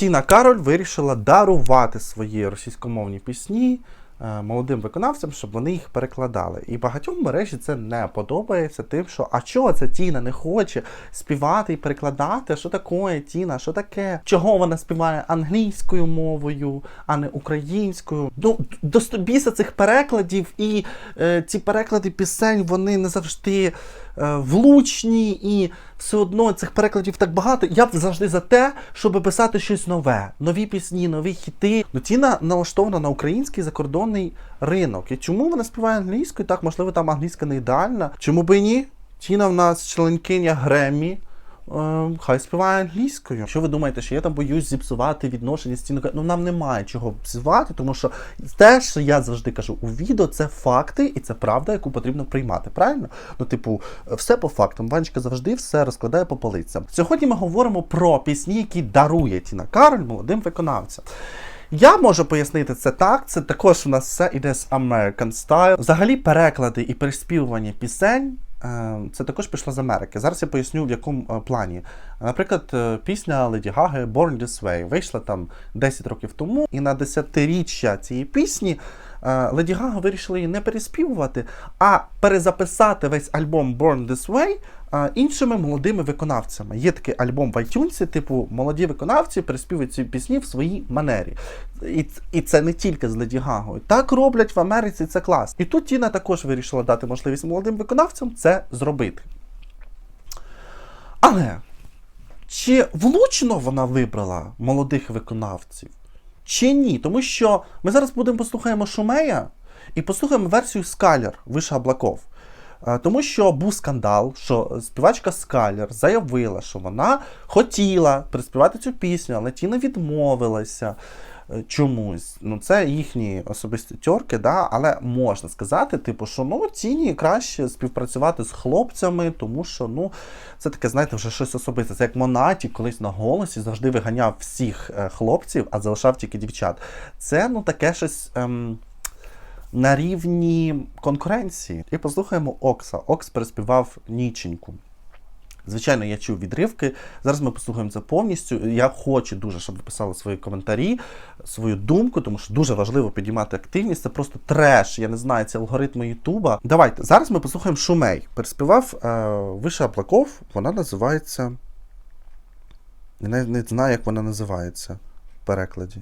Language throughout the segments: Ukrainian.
Тіна Кароль вирішила дарувати свої російськомовні пісні е, молодим виконавцям, щоб вони їх перекладали. І багатьом мережі це не подобається, тим, що а чого це Тіна не хоче співати і перекладати? Що таке Тіна? Що таке? Чого вона співає англійською мовою, а не українською? Ну, до стобіса цих перекладів, і е, ці переклади пісень вони не завжди влучні, і все одно цих перекладів так багато. Я б завжди за те, щоб писати щось нове, нові пісні, нові хіти. Ну, Тіна налаштована на український закордонний ринок. І чому вона співає англійською? Так, можливо, там англійська не ідеальна. Чому би ні? Тіна в нас членкиня Греммі. Е, Хай співає англійською. Що ви думаєте, що я там боюсь зіпсувати відношення з Тіною? Ну нам немає чого зіпсувати, тому що те, що я завжди кажу у відео, це факти і це правда, яку потрібно приймати. Правильно? Ну, типу, все по фактам. Ванечка завжди все розкладає по полицям. Сьогодні ми говоримо про пісні, які дарує Тіна Кароль молодим виконавцям. Я можу пояснити це так. Це також у нас все іде з American Style. Взагалі, переклади і переспівування пісень. Е, Це також пішло з Америки. Зараз я поясню в якому е, плані. Наприклад, е, пісня Леді Гаги Born This Way вийшла там 10 років тому, і на 10-річчя цієї пісні Леді Гага вирішила її не переспівувати, а перезаписати весь альбом Born This Way е, іншими молодими виконавцями. Є такий альбом в iTunes, типу молоді виконавці переспівують ці пісні в своїй манері. І, і це не тільки з Леді Гагою. Так роблять в Америці, це клас. І тут Тіна також вирішила дати можливість молодим виконавцям це зробити. Але чи влучно вона вибрала молодих виконавців? Чи ні? Тому що ми зараз будемо послухаємо Шумея і послухаємо версію Скалер Виша Облаков. Е, Тому що був скандал, що співачка Скалер заявила, що вона хотіла приспівати цю пісню, але Тіна відмовилася чомусь. Ну, це їхні особисті тьорки, да? але можна сказати, типу, що ну, Тіні краще співпрацювати з хлопцями, тому що ну, це таке, знаєте, вже щось особисте. Це як Монаті колись на голосі завжди виганяв всіх е, хлопців, а залишав тільки дівчат. Це ну таке щось. Ем, на рівні конкуренції. І послухаємо Окса. Окс переспівав Ніченьку. Звичайно, я чув відривки. Зараз ми послухаємо це повністю. Я хочу дуже, щоб ви писали свої коментарі, свою думку, тому що дуже важливо підіймати активність. Це просто треш. Я не знаю, це алгоритми Ютуба. Давайте зараз ми послухаємо Шумей. Переспівав е, Виша Аплаков. Вона називається. Я навіть не знаю, як вона називається в перекладі.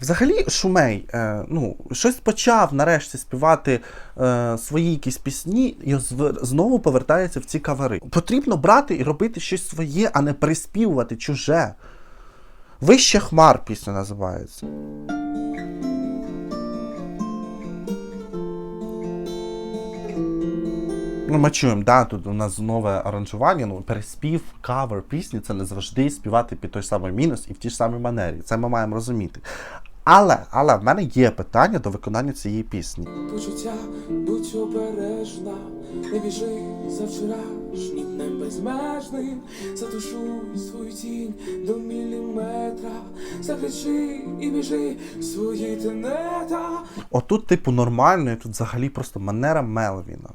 Взагалі, Шумей, е, ну, щось почав нарешті співати е, свої якісь пісні і знову повертається в ці кавери. Потрібно брати і робити щось своє, а не приспівувати чуже. Вище хмар пісня називається. Ну, ми чуємо, да, тут у нас нове аранжування, ну, переспів, кавер пісні це не завжди співати під той самий мінус і в тій ж самій манері. Це ми маємо розуміти. Але, але в мене є питання до виконання цієї пісні. Почуття, будь обережна, не біжи за вчорашнім днем безмежним, затушуй свою тінь до міліметра, закричи і біжи в свої тенета. Отут, типу, нормально, і тут взагалі просто манера Мелвіна.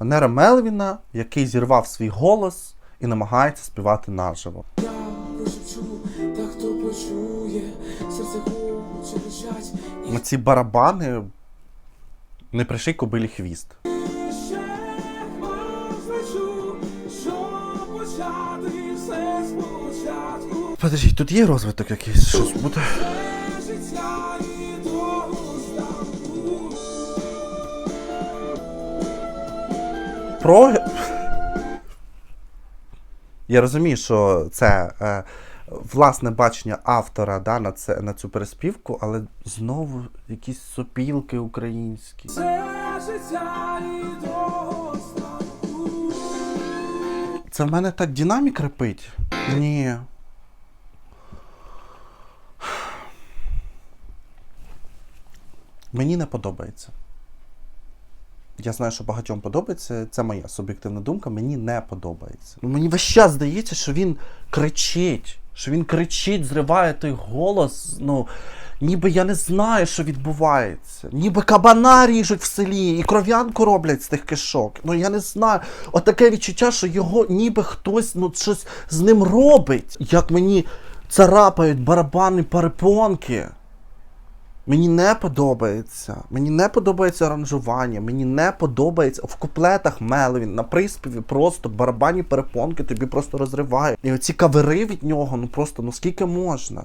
Манера Мелвіна, який зірвав свій голос і намагається співати наживо. Я прошепчу, та хто почує, серце хоче кричать, На ці барабани не приший кобилі хвіст. Подожди, тут є розвиток якийсь, щось буде. Про. Я розумію, що це е, власне бачення автора да, на, це, на цю переспівку, але знову якісь сопілки українські. Це життя і. Це в мене так динамік репить? Ні. Мені не подобається. Я знаю, що багатьом подобається. Це моя суб'єктивна думка. Мені не подобається. Ну, мені весь час здається, що він кричить. Що він кричить, зриває той голос. Ну, ніби я не знаю, що відбувається. Ніби кабана ріжуть в селі і кров'янку роблять з тих кишок. Ну я не знаю. От відчуття, що його ніби хтось ну, щось з ним робить. Як мені царапають барабанні перепонки. Мені не подобається. Мені не подобається аранжування, мені не подобається в куплетах Мелвін, на приспіві просто барабанні перепонки тобі просто розривають. І оці кавери від нього, ну просто ну скільки можна.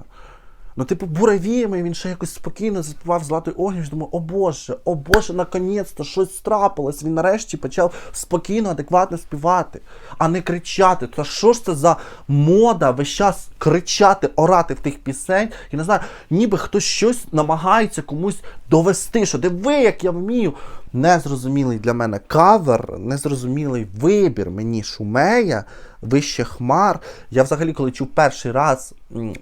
Ну, типу, буравіями він ще якось спокійно заспівав Златий Огніш. Думаю, о Боже, о Боже, наконець-то щось трапилось. Він нарешті почав спокійно, адекватно співати, а не кричати. Та що ж це за мода весь час кричати, орати в тих пісень? Я не знаю, ніби хтось щось намагається комусь довести, що диви, як я вмію. Незрозумілий для мене кавер, незрозумілий вибір мені шумея, вище хмар. Я взагалі, коли чув перший раз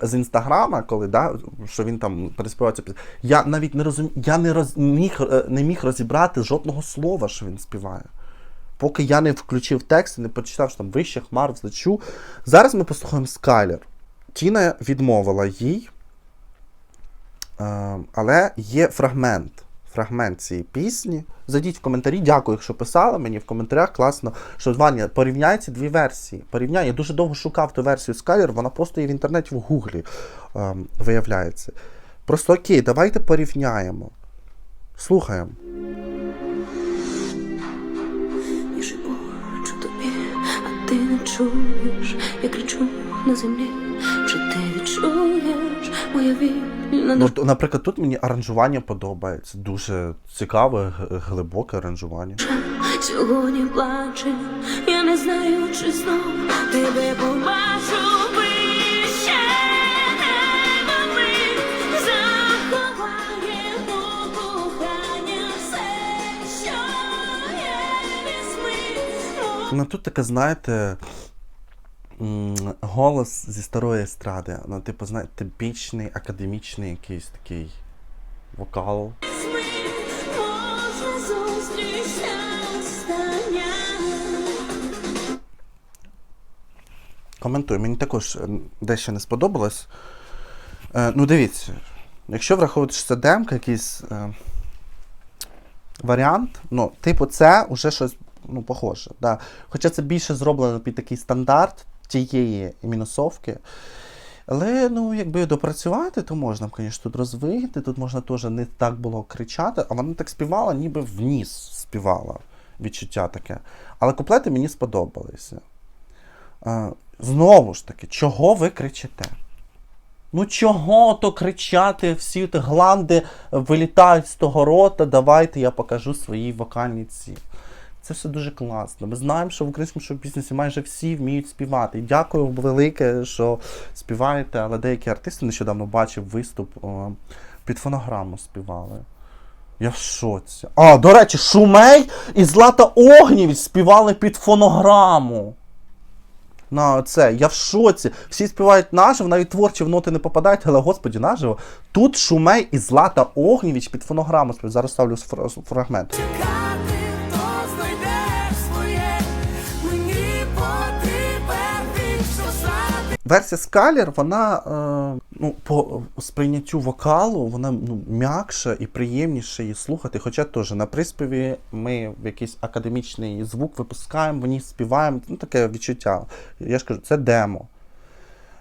з інстаграма, коли да, що він там пісню, я навіть не розумів, я не роз, міг, е, не міг розібрати жодного слова, що він співає. Поки я не включив текст і не почитав, що там вище хмар взлечу. Зараз ми послухаємо Скайлер. Тіна відмовила їй, е, але є фрагмент. Фрагмент цієї пісні. Зайдіть в коментарі. Дякую, якщо писали мені в коментарях. Класно, що Ваня, порівняй дві версії. Порівняй. Я дуже довго шукав ту версію Скайлер, вона просто є в інтернеті в Гуглі ем, виявляється. Просто окей, давайте порівняємо. Слухаємо. Я шепочу тобі, а ти не чуєш, я кричу на землі, ти моя вільна Ну, наприклад, тут мені аранжування подобається. Дуже цікаве, глибоке аранжування. сьогодні плаче, я не знаю, чи знов тебе побачу. Ну тут таке, знаєте, голос зі старої естради. Ну, типу, знаєте, типічний академічний якийсь такий вокал. Коментую, мені також е, дещо не сподобалось. Е, ну, дивіться, якщо враховувати, що це демка, якийсь е, варіант, ну, типу, це вже щось ну, похоже. Да. Хоча це більше зроблено під такий стандарт тієї мінусовки. Але, ну, якби допрацювати, то можна, звісно, тут розвити, тут можна теж не так було кричати, а вона так співала, ніби в ніс співала. Відчуття таке. Але куплети мені сподобалися. Знову ж таки, чого ви кричите? Ну чого то кричати, всі гланди вилітають з того рота, давайте я покажу свої вокальні ці. Це все дуже класно. Ми знаємо, що в українському шоу-бізнесі майже всі вміють співати. Дякую велике, що співаєте, але деякі артисти нещодавно бачив виступ о, під фонограму співали. Я в шоці. А, до речі, Шумей і Злата Огнєвіч співали під фонограму. На це, я в шоці. Всі співають наживо, навіть творчі в ноти не попадають, але господі наживо. Тут Шумей і Злата Огнєвіч під фонограму. Зараз ставлю фра- фрагмент. Версія Скалір, вона е, ну, по сприйняттю вокалу, вона ну, м'якша і приємніше її слухати. Хоча теж на приспіві ми якийсь академічний звук випускаємо, в ній співаємо. Ну, таке відчуття. Я ж кажу, це демо.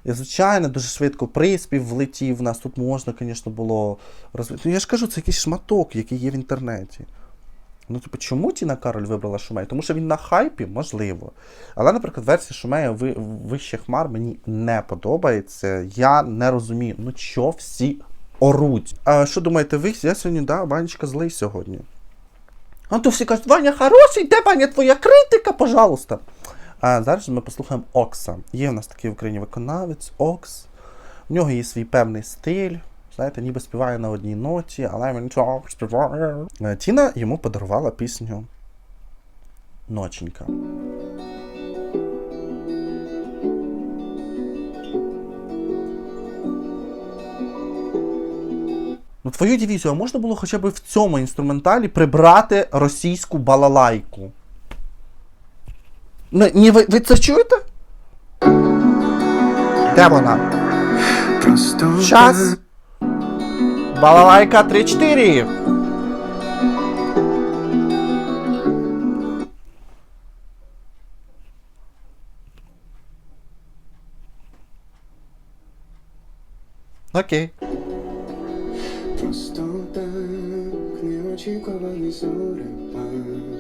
І, звичайно, дуже швидко приспів влетів. В нас тут можна, звісно, було розвити. Ну, я ж кажу, це якийсь шматок, який є в інтернеті. Ну, типу, чому Тіна Кароль вибрала Шумея? Тому що він на хайпі, можливо. Але, наприклад, версія Шумея ви, вище хмар мені не подобається. Я не розумію, ну що всі оруть. А що думаєте ви? Я сьогодні, да, Ванечка злий сьогодні. А то всі кажуть, Ваня хороший, де Ваня твоя критика, пожалуйста. А зараз ми послухаємо Окса. Є в нас такий в Україні виконавець Окс. В нього є свій певний стиль. Знаєте, ніби співає на одній ноті, але він так співає. Е, Тіна йому подарувала пісню Ноченька. Ну, твою дивізію, а можна було хоча б в цьому інструменталі прибрати російську балалайку? Ну, ні, ви, ви це чуєте? Де вона? Час. Балалайка 3-4. Окей. Просто так неочікуваний зорепад І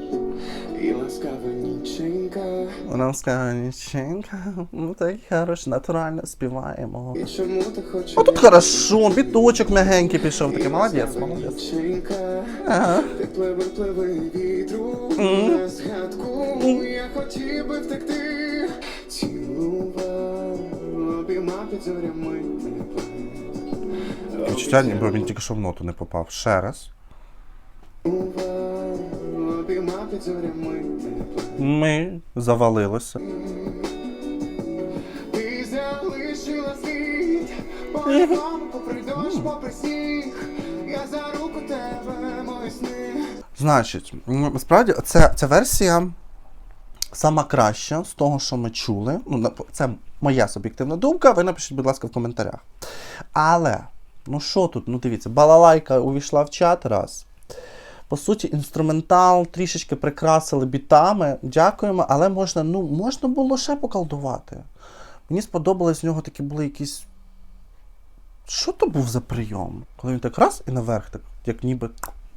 ласкава ніченька Вона скаже, ніченька, ну так хорош, натурально співаємо. І чому ти хочеш О, тут хорошо, біточок м'ягенький пішов, такий молодець, молодець. Ага. Ти пливи, пливи вітру Мгм. на згадку Я хотів би втекти Цілував, обіймав під зорями Відчуття, ніби він тільки що в ноту не попав. Ще раз. Цілував, Ми завалилося. Ти залишила по дому, попри дощ, попри сніг. Я за руку тебе, мої сни. Значить, м, насправді це, ця версія сама краща з того, що ми чули. Ну, це моя суб'єктивна думка. Ви напишіть, будь ласка, в коментарях. Але, ну що тут? Ну дивіться, балалайка увійшла в чат раз. По суті, інструментал трішечки прикрасили бітами. Дякуємо, але можна, ну, можна було ще поколдувати. Мені сподобалось, в нього такі були якісь. Що то був за прийом? Коли він так раз і наверх, так, як ніби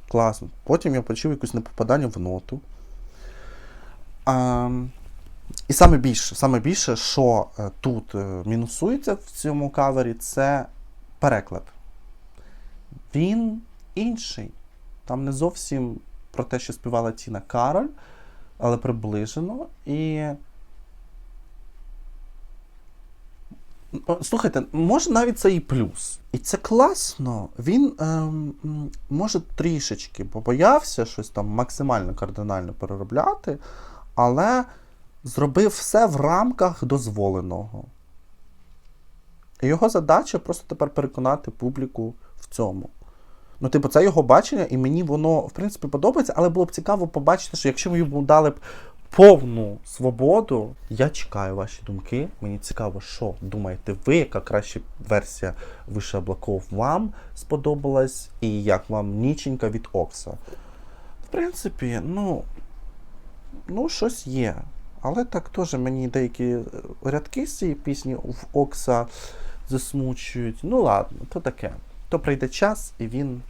класно. Потім я почув якусь непопадання в ноту. А, і саме більше, саме більше, що е, тут е, мінусується в цьому кавері, це переклад. Він інший. Там не зовсім про те, що співала Тіна Кароль, але приближено. І. Слухайте, може навіть це і плюс. І це класно. Він ем, може трішечки побоявся щось там максимально кардинально переробляти, але зробив все в рамках дозволеного. Його задача просто тепер переконати публіку в цьому. Ну, типу, це його бачення, і мені воно, в принципі, подобається, але було б цікаво побачити, що якщо ми йому дали б повну свободу, я чекаю ваші думки. Мені цікаво, що думаєте ви, яка краща версія Вище облаков вам сподобалась, і як вам ніченька від Окса. В принципі, ну, ну, щось є. Але так теж мені деякі рядки з цієї пісні в Окса засмучують. Ну ладно, то таке. То прийде час, і він.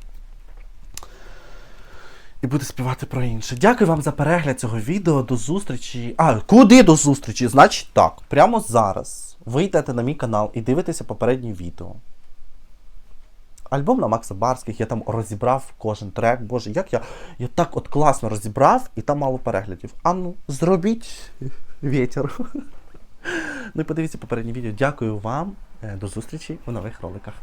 І буде співати про інше. Дякую вам за перегляд цього відео. До зустрічі. А, куди до зустрічі? Значить так, прямо зараз ви йдете на мій канал і дивитеся попереднє відео. Альбом на Макса Барських, я там розібрав кожен трек. Боже, як я, я так от класно розібрав, і там мало переглядів. А ну, зробіть вітер. Ну і подивіться попереднє відео. Дякую вам. Е, До зустрічі у нових роликах.